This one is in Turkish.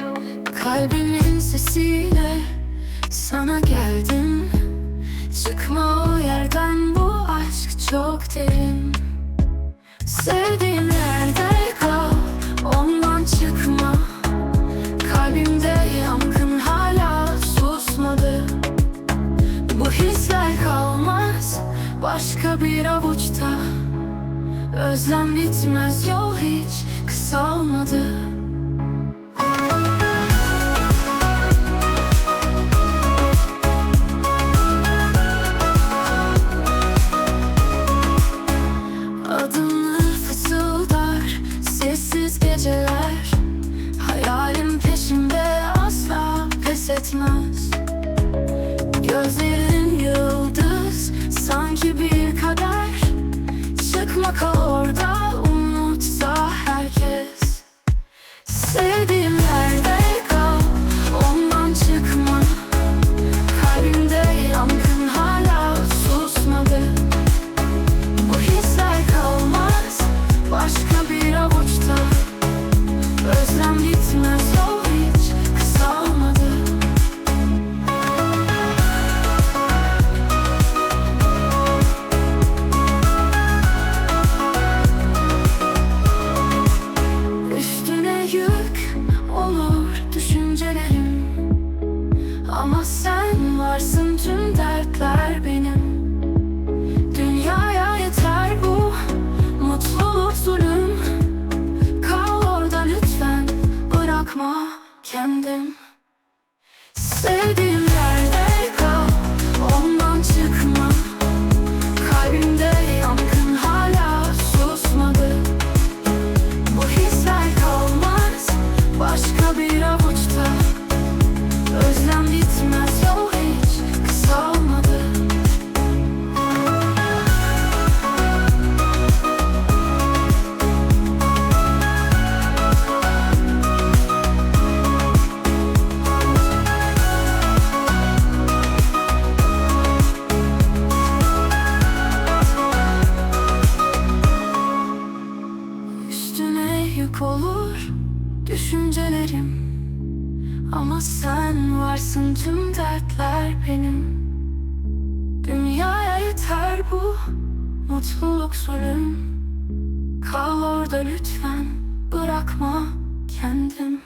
yok. Kalbimin sesiyle sana geldim. Çıkma o yerden bu aşk çok derin. Sevdiğin yerde kal ondan çıkma. Kalbimde yangın hala susmadı. Bu hisler kalmaz başka bir avuçta. Özlem bitmez yol hiç kısalmadı varsın tüm dertler benim. Dünyaya yeter bu mutluluk zulüm. Kal orada lütfen bırakma kendim Sevdiğim düşüncelerim. Ama sen varsın tüm dertler benim. Dünyaya yeter bu mutluluk zulüm. Kal orada lütfen bırakma kendim